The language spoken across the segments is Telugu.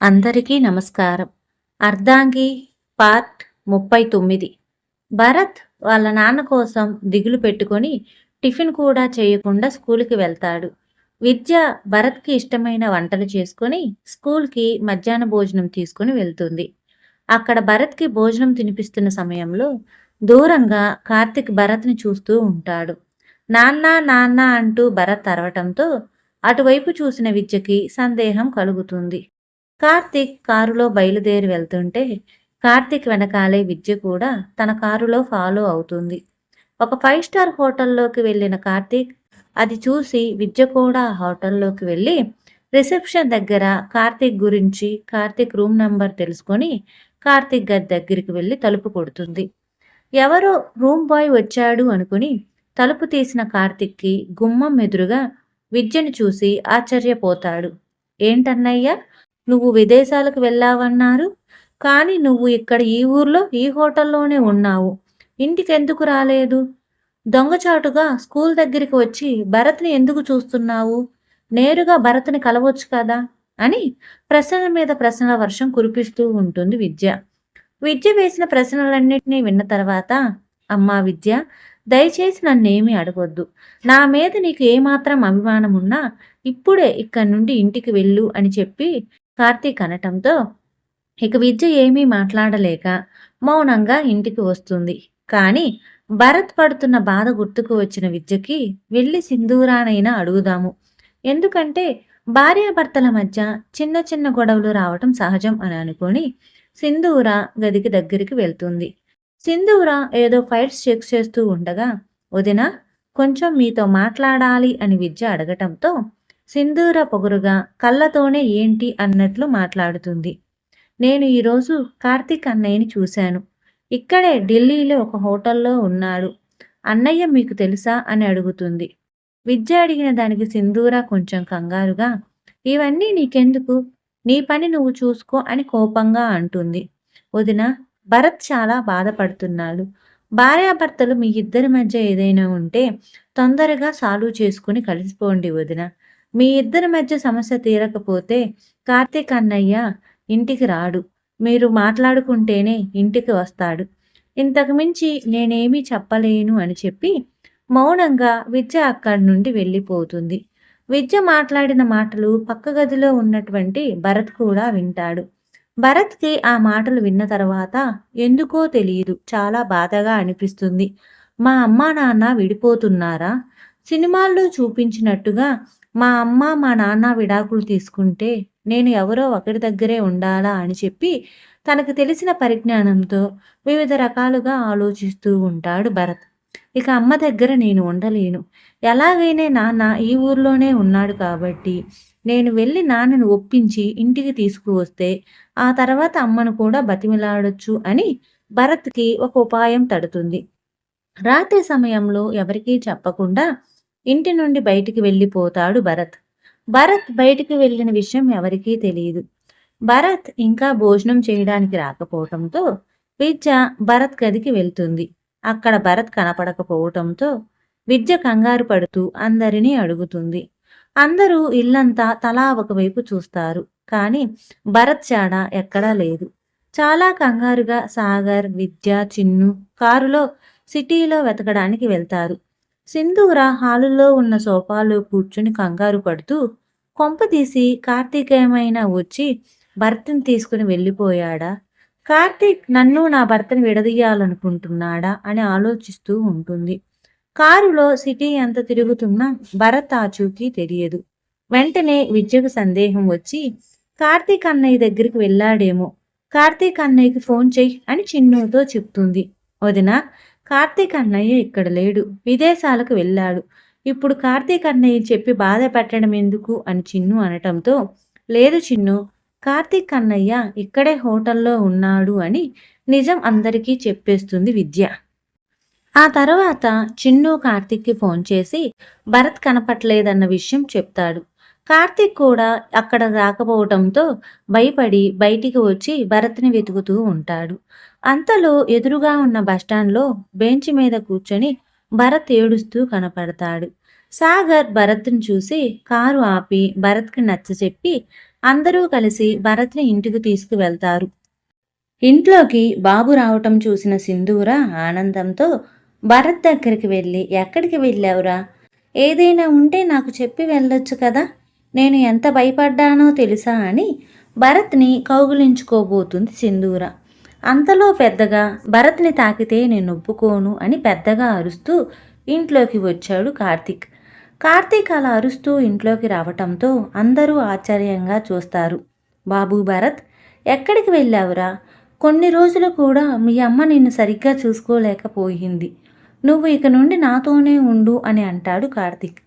అందరికీ నమస్కారం. అర్ధాంగి పార్ట్ ముప్పై తొమ్మిది. భరత్ వాళ్ళ నాన్న కోసం దిగులు పెట్టుకొని టిఫిన్ కూడా చేయకుండా స్కూల్కి వెళ్తాడు. విద్య భరత్కి ఇష్టమైన వంటలు చేసుకొని స్కూల్కి మధ్యాహ్న భోజనం తీసుకుని వెళ్తుంది. అక్కడ భరత్కి భోజనం తినిపిస్తున్న సమయంలో దూరంగా కార్తిక్ భరత్ని చూస్తూ ఉంటాడు. నాన్న నాన్న అంటూ భరత్ అరవటంతో అటువైపు చూసిన విద్యకి సందేహం కలుగుతుంది. కార్తీక్ కారులో బయలుదేరి వెళ్తుంటే కార్తీక్ వెనకాలే విద్య కూడా తన కారులో ఫాలో అవుతుంది. ఒక ఫైవ్ స్టార్ హోటల్లోకి వెళ్ళిన కార్తీక్ అది చూసి విద్య కూడా హోటల్లోకి వెళ్ళి రిసెప్షన్ దగ్గర కార్తీక్ గురించి కార్తీక్ రూమ్ నెంబర్ తెలుసుకొని కార్తీక్ గది దగ్గరికి వెళ్ళి తలుపు కొడుతుంది. ఎవరో రూమ్ బాయ్ వచ్చాడు అనుకుని తలుపు తీసిన కార్తిక్కి గుమ్మం ఎదురుగా విద్యను చూసి ఆశ్చర్యపోతాడు. ఏంటన్నయ్యా నువ్వు విదేశాలకు వెళ్ళావన్నారు. కానీ నువ్వు ఇక్కడ ఈ ఊర్లో ఈ హోటల్లోనే ఉన్నావు. ఇంటికెందుకు రాలేదు? దొంగచాటుగా స్కూల్ దగ్గరికి వచ్చి భరత్ని ఎందుకు చూస్తున్నావు? నేరుగా భరత్ని కలవచ్చు కదా? అని ప్రశ్నల మీద ప్రశ్నల వర్షం కురిపిస్తూ ఉంటుంది విద్య. విద్య వేసిన ప్రశ్నలన్నింటినీ విన్న తర్వాత అమ్మా విద్య దయచేసి నన్నేమీ అడగొద్దు. నా మీద నీకు ఏమాత్రం అభిమానం ఉన్నా ఇప్పుడే ఇక్కడి నుండి ఇంటికి వెళ్ళు అని చెప్పి కార్తీక్ అనటంతో ఇక విద్య ఏమీ మాట్లాడలేక మౌనంగా ఇంటికి వస్తుంది. కానీ భరత్ పడుతున్న బాధ గుర్తుకు వచ్చిన విద్యకి వెళ్ళి సింధూరానైనా అడుగుదాము. ఎందుకంటే భార్యాభర్తల మధ్య చిన్న చిన్న గొడవలు రావటం సహజం అని అనుకొని సింధూర గదికి దగ్గరికి వెళ్తుంది. సింధూర ఏదో ఫైల్స్ చెక్ చేస్తూ ఉండగా వదిన కొంచెం మీతో మాట్లాడాలి అని విద్య అడగటంతో సింధూర పొగరుగా కళ్ళతోనే ఏంటి అన్నట్లు మాట్లాడుతుంది. నేను ఈరోజు కార్తీక్ అన్నయ్యని చూశాను. ఇక్కడే ఢిల్లీలో ఒక హోటల్లో ఉన్నాడు. అన్నయ్య మీకు తెలుసా అని అడుగుతుంది. విద్య అడిగిన దానికి సింధూర కొంచెం కంగారుగా ఇవన్నీ నీకెందుకు? నీ పని నువ్వు చూసుకో అని కోపంగా అంటుంది. వదిన భరత్ చాలా బాధపడుతున్నాడు. భార్యాభర్తలు మీ ఇద్దరి మధ్య ఏదైనా ఉంటే తొందరగా సాల్వ్ చేసుకుని కలిసిపోండి వదిన. మీ ఇద్దరి మధ్య సమస్య తీరకపోతే కార్తీక్ అన్నయ్య ఇంటికి రాడు. మీరు మాట్లాడుకుంటేనే ఇంటికి వస్తాడు. ఇంతకుమించి నేనేమీ చెప్పలేను అని చెప్పి మౌనంగా విద్య అక్కడి నుండి వెళ్ళిపోతుంది. విద్య మాట్లాడిన మాటలు పక్క గదిలో ఉన్నటువంటి భరత్ కూడా వింటాడు. భరత్కి ఆ మాటలు విన్న తర్వాత ఎందుకో తెలియదు. చాలా బాధగా అనిపిస్తుంది. మా అమ్మా నాన్న విడిపోతున్నారా? సినిమాల్లో చూపించినట్టుగా మా అమ్మ మా నాన్న విడాకులు తీసుకుంటే నేను ఎవరో ఒకరి దగ్గరే ఉండాలా అని చెప్పి తనకు తెలిసిన పరిజ్ఞానంతో వివిధ రకాలుగా ఆలోచిస్తూ ఉంటాడు భరత్. ఇక అమ్మ దగ్గర నేను ఉండలేను. ఎలాగైనా నాన్న ఈ ఊర్లోనే ఉన్నాడు కాబట్టి నేను వెళ్ళి నాన్నను ఒప్పించి ఇంటికి తీసుకువస్తే ఆ తర్వాత అమ్మను కూడా బతిమిలాడొచ్చు అని భరత్కి ఒక ఉపాయం తడుతుంది. రాత్రి సమయంలో ఎవరికీ చెప్పకుండా ఇంటి నుండి బయటికి వెళ్ళిపోతాడు భరత్. భరత్ బయటికి వెళ్ళిన విషయం ఎవరికీ తెలియదు. భరత్ ఇంకా భోజనం చేయడానికి రాకపోవటంతో విద్య భరత్ గదికి వెళ్తుంది. అక్కడ భరత్ కనపడకపోవటంతో విద్య కంగారు పడుతూ అందరినీ అడుగుతుంది. అందరూ ఇల్లంతా తలా ఒకవైపు చూస్తారు. కానీ భరత్ చాడ ఎక్కడా లేదు. చాలా కంగారుగా సాగర్ విద్య చిన్ను కారులో సిటీలో వెతకడానికి వెళ్తారు. సింధూర హాలులో ఉన్న సోఫాలో కూర్చుని కంగారు పడుతూ కొంపదీసి కార్తీకేయమైన కార్తీక్ ఏమైనా వచ్చి భర్తని తీసుకుని వెళ్ళిపోయాడా? కార్తీక్ నన్ను నా భర్తని విడదీయాలనుకుంటున్నాడా అని ఆలోచిస్తూ ఉంటుంది. కారులో సిటీ ఎంత తిరుగుతున్నా భరత్ ఆచూకీ తెలియదు. వెంటనే విద్యకు సందేహం వచ్చి కార్తీక్ అన్నయ్య దగ్గరికి వెళ్ళాడేమో. కార్తీక్ అన్నయ్యకి ఫోన్ చెయ్యి అని చిన్నుతో చెప్తుంది. వదిన కార్తీక్ అన్నయ్య ఇక్కడ లేడు. విదేశాలకు వెళ్ళాడు. ఇప్పుడు కార్తీక్ అన్నయ్య చెప్పి బాధ పెట్టడం ఎందుకు అని చిన్ను అనటంతో లేదు చిన్ను కార్తీక్ అన్నయ్య ఇక్కడే హోటల్లో ఉన్నాడు అని నిజం అందరికీ చెప్పేస్తుంది విద్య. ఆ తర్వాత చిన్ను కార్తీక్కి ఫోన్ చేసి భరత్ కనపట్లేదన్న విషయం చెప్తాడు. కార్తీక్ కూడా అక్కడ రాకపోవటంతో భయపడి బయటికి వచ్చి భరత్ని వెతుకుతూ ఉంటాడు. అంతలో ఎదురుగా ఉన్న బస్టాండ్లో బెంచ్ మీద కూర్చొని భరత్ ఏడుస్తూ కనపడతాడు. సాగర్ భరత్ని చూసి కారు ఆపి భరత్కి నచ్చ చెప్పి అందరూ కలిసి భరత్ని ఇంటికి తీసుకువెళ్తారు. ఇంట్లోకి బాబు రావటం చూసిన సింధూర ఆనందంతో భరత్ దగ్గరికి వెళ్ళి ఎక్కడికి వెళ్ళావురా? ఏదైనా ఉంటే నాకు చెప్పి వెళ్ళొచ్చు కదా? నేను ఎంత భయపడ్డానో తెలుసా అని భరత్ని కౌగులించుకోబోతుంది సింధూర. అంతలో పెద్దగా భరత్ని తాకితే నేను ఒప్పుకోను అని పెద్దగా అరుస్తూ ఇంట్లోకి వచ్చాడు కార్తీక్. కార్తీక్ అలా అరుస్తూ ఇంట్లోకి రావటంతో అందరూ ఆశ్చర్యంగా చూస్తారు. బాబు భరత్ ఎక్కడికి వెళ్ళావురా? కొన్ని రోజులు కూడా మీ అమ్మ నిన్ను సరిగ్గా చూసుకోలేకపోయింది. నువ్వు ఇక నుండి నాతోనే ఉండు అని అంటాడు కార్తీక్.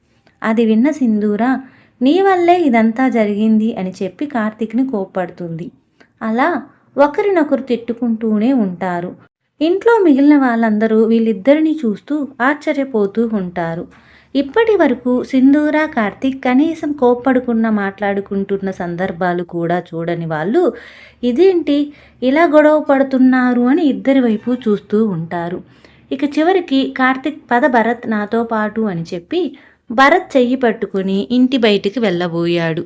అది విన్న సింధూర నీ వల్లే ఇదంతా జరిగింది అని చెప్పి కార్తీక్ని కోప్పడుతుంది. అలా ఒకరినొకరు తిట్టుకుంటూనే ఉంటారు. ఇంట్లో మిగిలిన వాళ్ళందరూ వీళ్ళిద్దరిని చూస్తూ ఆశ్చర్యపోతూ ఉంటారు. ఇప్పటి వరకు సింధూర కార్తీక్ కనీసం కోప్పడుకున్న మాట్లాడుకుంటున్న సందర్భాలు కూడా చూడని వాళ్ళు ఇదేంటి ఇలా గొడవ పడుతున్నారు అని ఇద్దరి వైపు చూస్తూ ఉంటారు. ఇక చివరికి కార్తిక్ పద భరత్ నాతో పాటు అని చెప్పి భరత్ చెయ్యి పట్టుకుని ఇంటి బయటికి వెళ్ళబోయాడు.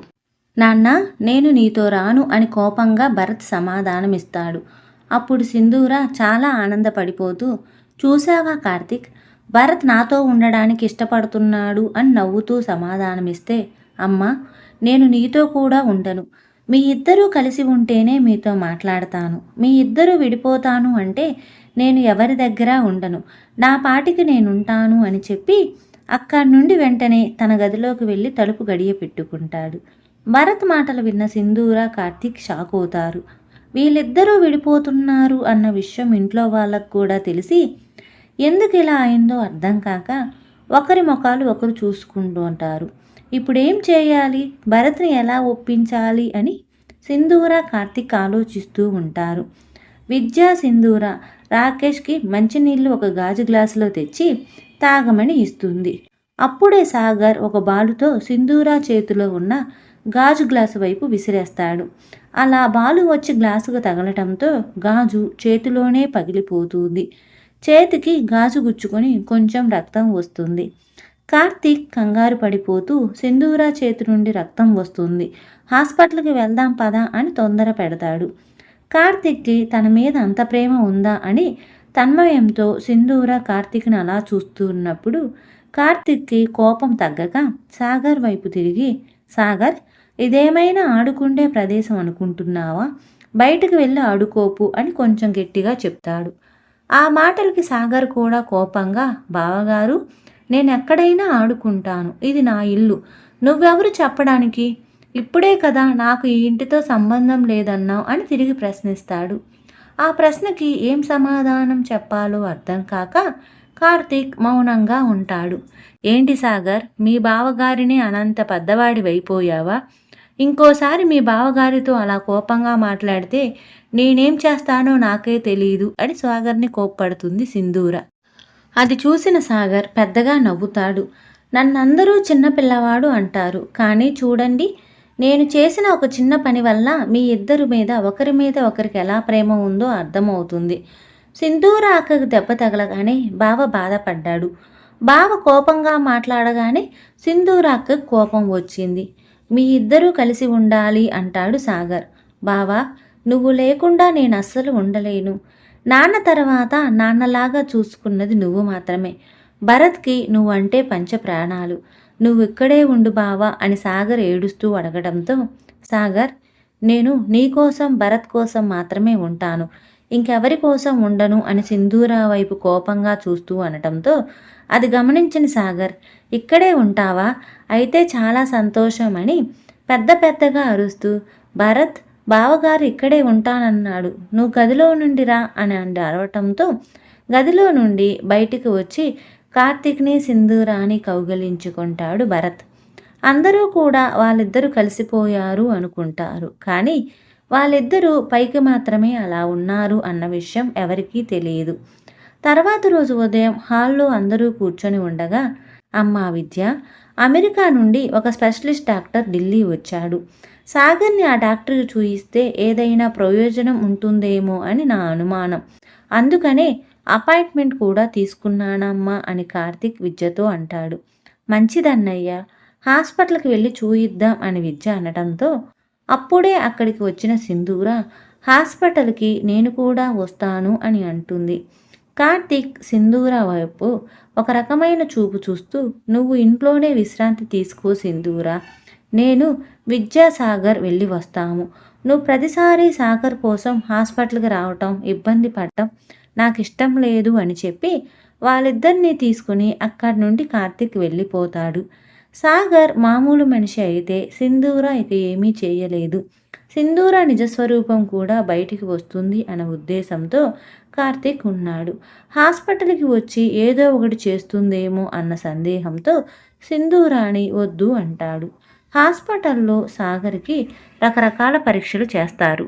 నాన్న నేను నీతో రాను అని కోపంగా భరత్ సమాధానమిస్తాడు. అప్పుడు సింధూర చాలా ఆనందపడిపోతూ చూశావా కార్తిక్ భరత్ నాతో ఉండడానికి ఇష్టపడుతున్నాడు అని నవ్వుతూ సమాధానమిస్తే అమ్మ నేను నీతో కూడా ఉండను. మీ ఇద్దరూ కలిసి ఉంటేనే మీతో మాట్లాడతాను. మీ ఇద్దరూ విడిపోతాను అంటే నేను ఎవరి దగ్గర ఉండను. నా పాటికి నేనుంటాను అని చెప్పి అక్కడి నుండి వెంటనే తన గదిలోకి వెళ్ళి తలుపు గడియ పెట్టుకుంటాడు. భరత్ మాటలు విన్న సింధూర కార్తీక్ షాక్ అవుతారు. వీళ్ళిద్దరూ విడిపోతున్నారు అన్న విషయం ఇంట్లో వాళ్ళకు కూడా తెలిసి ఎందుకు ఇలా అయిందో అర్థం కాక ఒకరి ముఖాలు ఒకరు చూసుకుంటూ ఉంటారు. ఇప్పుడేం చేయాలి? భరత్ని ఎలా ఒప్పించాలి? అని సింధూర కార్తిక్ ఆలోచిస్తూ ఉంటారు. విద్యా సింధూర రాకేష్కి మంచినీళ్ళు ఒక గాజు గ్లాసులో తెచ్చి తాగమని ఇస్తుంది. అప్పుడే సాగర్ ఒక బాలుతో సింధూరా చేతిలో ఉన్న గాజు గ్లాసు వైపు విసిరేస్తాడు. అలా బాలు వచ్చి గ్లాసుకు తగలటంతో గాజు చేతిలోనే పగిలిపోతుంది. చేతికి గాజు గుచ్చుకొని కొంచెం రక్తం వస్తుంది. కార్తీక్ కంగారు పడిపోతూ సింధూరా చేతి నుండి రక్తం వస్తుంది. హాస్పిటల్కి వెళ్దాం పదా అని తొందర పెడతాడు. కార్తిక్కి తన మీద అంత ప్రేమ ఉందా అని తన్మయంతో సింధూర కార్తిక్ని అలా చూస్తూ ఉన్నప్పుడు కార్తిక్కి కోపం తగ్గక సాగర్ వైపు తిరిగి సాగర్ ఇదేమైనా ఆడుకుండే ప్రదేశం అనుకుంటున్నావా? బయటకు వెళ్ళి ఆడుకోపు అని కొంచెం గట్టిగా చెప్తాడు. ఆ మాటలకి సాగర్ కూడా కోపంగా బావగారు నేను ఎక్కడైనా ఆడుకుంటాను. ఇది నా ఇల్లు. నువ్వెవరు చెప్పడానికి? ఇప్పుడే కదా నాకు ఈ ఇంటితో సంబంధం లేదన్నావు అని తిరిగి ప్రశ్నిస్తాడు. ఆ ప్రశ్నకి ఏం సమాధానం చెప్పాలో అర్థం కాక కార్తీక్ మౌనంగా ఉంటాడు. ఏంటి సాగర్ మీ బావగారిని అనంత పెద్దవాడి అయిపోయావా ఇంకోసారి మీ బావగారితో అలా కోపంగా మాట్లాడితే నేనేం చేస్తానో నాకే తెలియదు అని సాగర్ని కోప్పడుతుంది సింధూర. అది చూసిన సాగర్ పెద్దగా నవ్వుతాడు. నన్నందరూ చిన్నపిల్లవాడు అంటారు కానీ చూడండి నేను చేసిన ఒక చిన్న పని వల్ల మీ ఇద్దరు మీద ఒకరి మీద ఒకరికి ఎలా ప్రేమ ఉందో అర్థమవుతుంది. సింధూర అక్కకు దెబ్బ తగలగానే బావ బాధపడ్డాడు. బావ కోపంగా మాట్లాడగానే సింధూర అక్కకు కోపం వచ్చింది. మీ ఇద్దరూ కలిసి ఉండాలి అంటాడు సాగర్. బావా నువ్వు లేకుండా నేను అస్సలు ఉండలేను. నాన్న తర్వాత నాన్నలాగా చూసుకున్నది నువ్వు మాత్రమే. భరత్కి నువ్వంటే పంచ ప్రాణాలు నువ్వు ఇక్కడే ఉండు బావా అని సాగర్ ఏడుస్తూ అడగడంతో సాగర్ నేను నీకోసం భరత్ కోసం మాత్రమే ఉంటాను. ఇంకెవరి కోసం ఉండను? అని సింధూరా వైపు కోపంగా చూస్తూ అనటంతో అది గమనించిన సాగర్ ఇక్కడే ఉంటావా? అయితే చాలా సంతోషం అని పెద్ద పెద్దగా అరుస్తూ భరత్ బావగారు ఇక్కడే ఉంటానన్నాడు. నువ్వు గదిలో నుండి రా అని అండి అరవటంతో గదిలో నుండి బయటికి వచ్చి కార్తిక్ని సింధూరాని కౌగలించుకుంటాడు భరత్. అందరూ కూడా వాళ్ళిద్దరూ కలిసిపోయారు అనుకుంటారు. కానీ వాళ్ళిద్దరూ పైకి మాత్రమే అలా ఉన్నారు అన్న విషయం ఎవరికీ తెలియదు. తర్వాత రోజు ఉదయం హాల్లో అందరూ కూర్చొని ఉండగా అమ్మ విద్య అమెరికా నుండి ఒక స్పెషలిస్ట్ డాక్టర్ ఢిల్లీ వచ్చాడు. సాగర్ని ఆ డాక్టర్ చూయిస్తే ఏదైనా ప్రయోజనం ఉంటుందేమో అని నా అనుమానం. అందుకనే అపాయింట్మెంట్ కూడా తీసుకున్నానమ్మా అని కార్తిక్ విద్యతో అంటాడు. మంచిదన్నయ్య హాస్పిటల్కి వెళ్ళి చూయిద్దాం అని విద్య అనడంతో అప్పుడే అక్కడికి వచ్చిన సింధూర హాస్పిటల్కి నేను కూడా వస్తాను అని అంటుంది. కార్తీక్ సింధూర వైపు ఒక రకమైన చూపు చూస్తూ నువ్వు ఇంట్లోనే విశ్రాంతి తీసుకో సింధూర నేను విద్యాసాగర్ వెళ్ళి వస్తాము. నువ్వు ప్రతిసారి సాగర్ కోసం హాస్పిటల్కి రావటం ఇబ్బంది పడటం నాకు ఇష్టం లేదు అని చెప్పి వాళ్ళిద్దరినీ తీసుకుని అక్కడి నుండి కార్తీక్ వెళ్ళిపోతాడు. సాగర్ మామూలు మనిషి అయితే సింధూర ఇక ఏమీ చేయలేదు. సింధూర నిజస్వరూపం కూడా బయటికి వస్తుంది అనే ఉద్దేశంతో కార్తీక్ ఉన్నాడు. హాస్పిటల్కి వచ్చి ఏదో ఒకటి చేస్తుందేమో అన్న సందేహంతో సింధూరాణి వద్దు అంటాడు. హాస్పిటల్లో సాగర్కి రకరకాల పరీక్షలు చేస్తారు.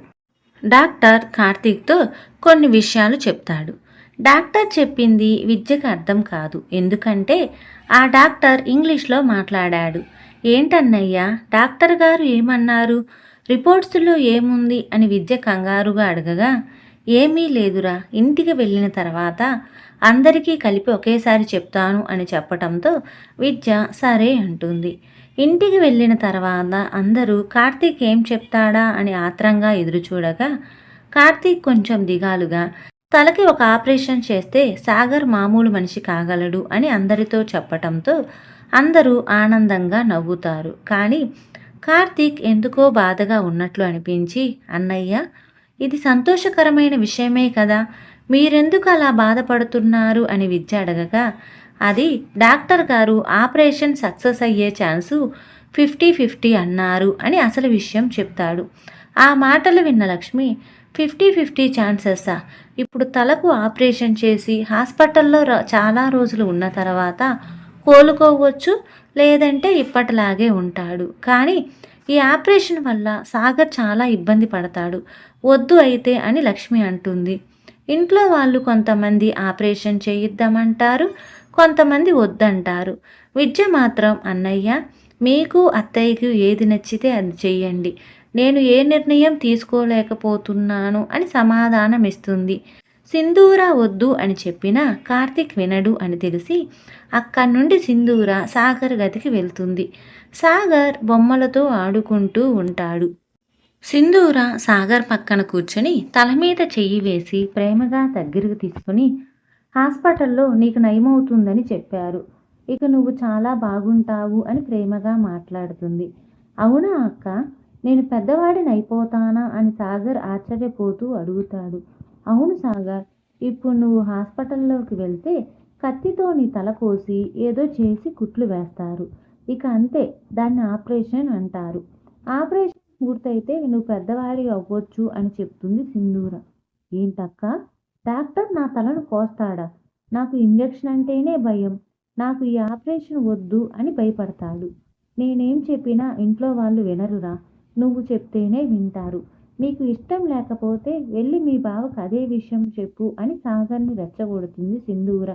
డాక్టర్ కార్తీక్తో కొన్ని విషయాలు చెప్తాడు. డాక్టర్ చెప్పింది విద్యకు అర్థం కాదు. ఎందుకంటే ఆ డాక్టర్ ఇంగ్లీష్లో మాట్లాడాడు. ఏంటన్నయ్యా డాక్టర్ గారు ఏమన్నారు? రిపోర్ట్స్లో ఏముంది? అని విద్య కంగారుగా అడగగా ఏమీ లేదురా ఇంటికి వెళ్ళిన తర్వాత అందరికీ కలిపి ఒకేసారి చెప్తాను అని చెప్పటంతో విద్య సరే అంటుంది. ఇంటికి వెళ్ళిన తర్వాత అందరూ కార్తీక్ ఏం చెప్తాడా అని ఆత్రంగా ఎదురుచూడగా కార్తీక్ కొంచెం దిగాలుగా తలకి ఒక ఆపరేషన్ చేస్తే సాగర్ మామూలు మనిషి కాగలడు అని అందరితో చెప్పటంతో అందరూ ఆనందంగా నవ్వుతారు. కానీ కార్తీక్ ఎందుకో బాధగా ఉన్నట్లు అనిపించి అన్నయ్య ఇది సంతోషకరమైన విషయమే కదా మీరెందుకు అలా బాధపడుతున్నారు? అని విద్య అడగగా అది డాక్టర్ గారు ఆపరేషన్ సక్సెస్ అయ్యే ఛాన్సు ఫిఫ్టీ ఫిఫ్టీ అన్నారు అని అసలు విషయం చెప్తాడు. ఆ మాటలు విన్న లక్ష్మి ఫిఫ్టీ ఫిఫ్టీ ఛాన్సెస్సా ఇప్పుడు తలకు ఆపరేషన్ చేసి హాస్పిటల్లో చాలా రోజులు ఉన్న తర్వాత కోలుకోవచ్చు లేదంటే ఇప్పటిలాగే ఉంటాడు. కానీ ఈ ఆపరేషన్ వల్ల సాగర్ చాలా ఇబ్బంది పడతాడు. వద్దు అయితే అని లక్ష్మి అంటుంది. ఇంట్లో వాళ్ళు కొంతమంది ఆపరేషన్ చేయిద్దామంటారు. కొంతమంది వద్దంటారు. విద్య మాత్రం అన్నయ్య మీకు అత్తయ్యకు ఏది నచ్చితే అది చెయ్యండి. నేను ఏ నిర్ణయం తీసుకోలేకపోతున్నాను అని సమాధానం ఇస్తుంది సింధూర వద్దు అని చెప్పినా కార్తిక్ వినడు అని తెలిసి అక్కడి నుండి సింధూర సాగర్ గదికి వెళ్తుంది. సాగర్ బొమ్మలతో ఆడుకుంటూ ఉంటాడు. సింధూర సాగర్ పక్కన కూర్చొని తల మీద చెయ్యి వేసి ప్రేమగా దగ్గరకు తీసుకుని హాస్పిటల్లో నీకు నయమవుతుందని చెప్పారు. ఇక నువ్వు చాలా బాగుంటావు అని ప్రేమగా మాట్లాడుతుంది. అవునా అక్క? నేను పెద్దవాడిని అయిపోతానా? అని సాగర్ ఆశ్చర్యపోతూ అడుగుతాడు. అవును సాగర్ ఇప్పుడు నువ్వు హాస్పిటల్లోకి వెళ్తే కత్తితో నీ తల కోసి ఏదో చేసి కుట్లు వేస్తారు. ఇక అంతే దాన్ని ఆపరేషన్ అంటారు. ఆపరేషన్ పూర్తయితే నువ్వు పెద్దవాడి అవ్వచ్చు అని చెప్తుంది సింధూర. ఏంటక్క? డాక్టర్ నా తలను కోస్తాడా? నాకు ఇంజెక్షన్ అంటేనే భయం. నాకు ఈ ఆపరేషన్ వద్దు అని భయపడతాడు. నేనేం చెప్పినా ఇంట్లో వాళ్ళు వినరురా. నువ్వు చెప్తేనే వింటారు. మీకు ఇష్టం లేకపోతే వెళ్ళి మీ బావకు అదే విషయం చెప్పు అని సాగర్ని రెచ్చగొడుతుంది సింధూర.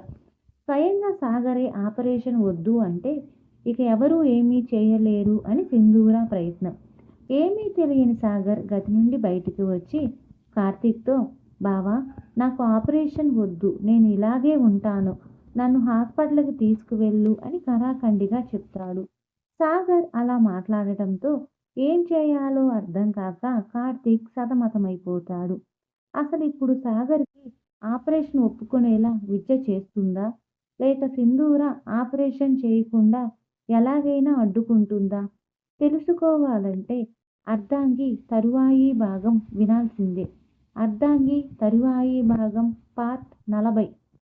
స్వయంగా సాగరే ఆపరేషన్ వద్దు అంటే ఇక ఎవరూ ఏమీ చేయలేరు అని సింధూర ప్రయత్నం. ఏమీ తెలియని సాగర్ గది నుండి బయటికి వచ్చి కార్తీక్తో బావా నాకు ఆపరేషన్ వద్దు నేను ఇలాగే ఉంటాను. నన్ను హాస్పిటల్కి తీసుకువెళ్ళు అని కరాఖండిగా చెప్తాడు. సాగర్ అలా మాట్లాడటంతో ఏం చేయాలో అర్థం కాక కార్తీక్ సతమతమైపోతాడు. అసలు ఇప్పుడు సాగర్కి ఆపరేషన్ ఒప్పుకునేలా విద్య చేస్తుందా? లేక సింధూర ఆపరేషన్ చేయకుండా ఎలాగైనా అడ్డుకుంటుందా? తెలుసుకోవాలంటే అర్థాంగి తరువాయి భాగం వినాల్సిందే. అర్ధాంగి తరువాయి భాగం పార్ట్ నలభై.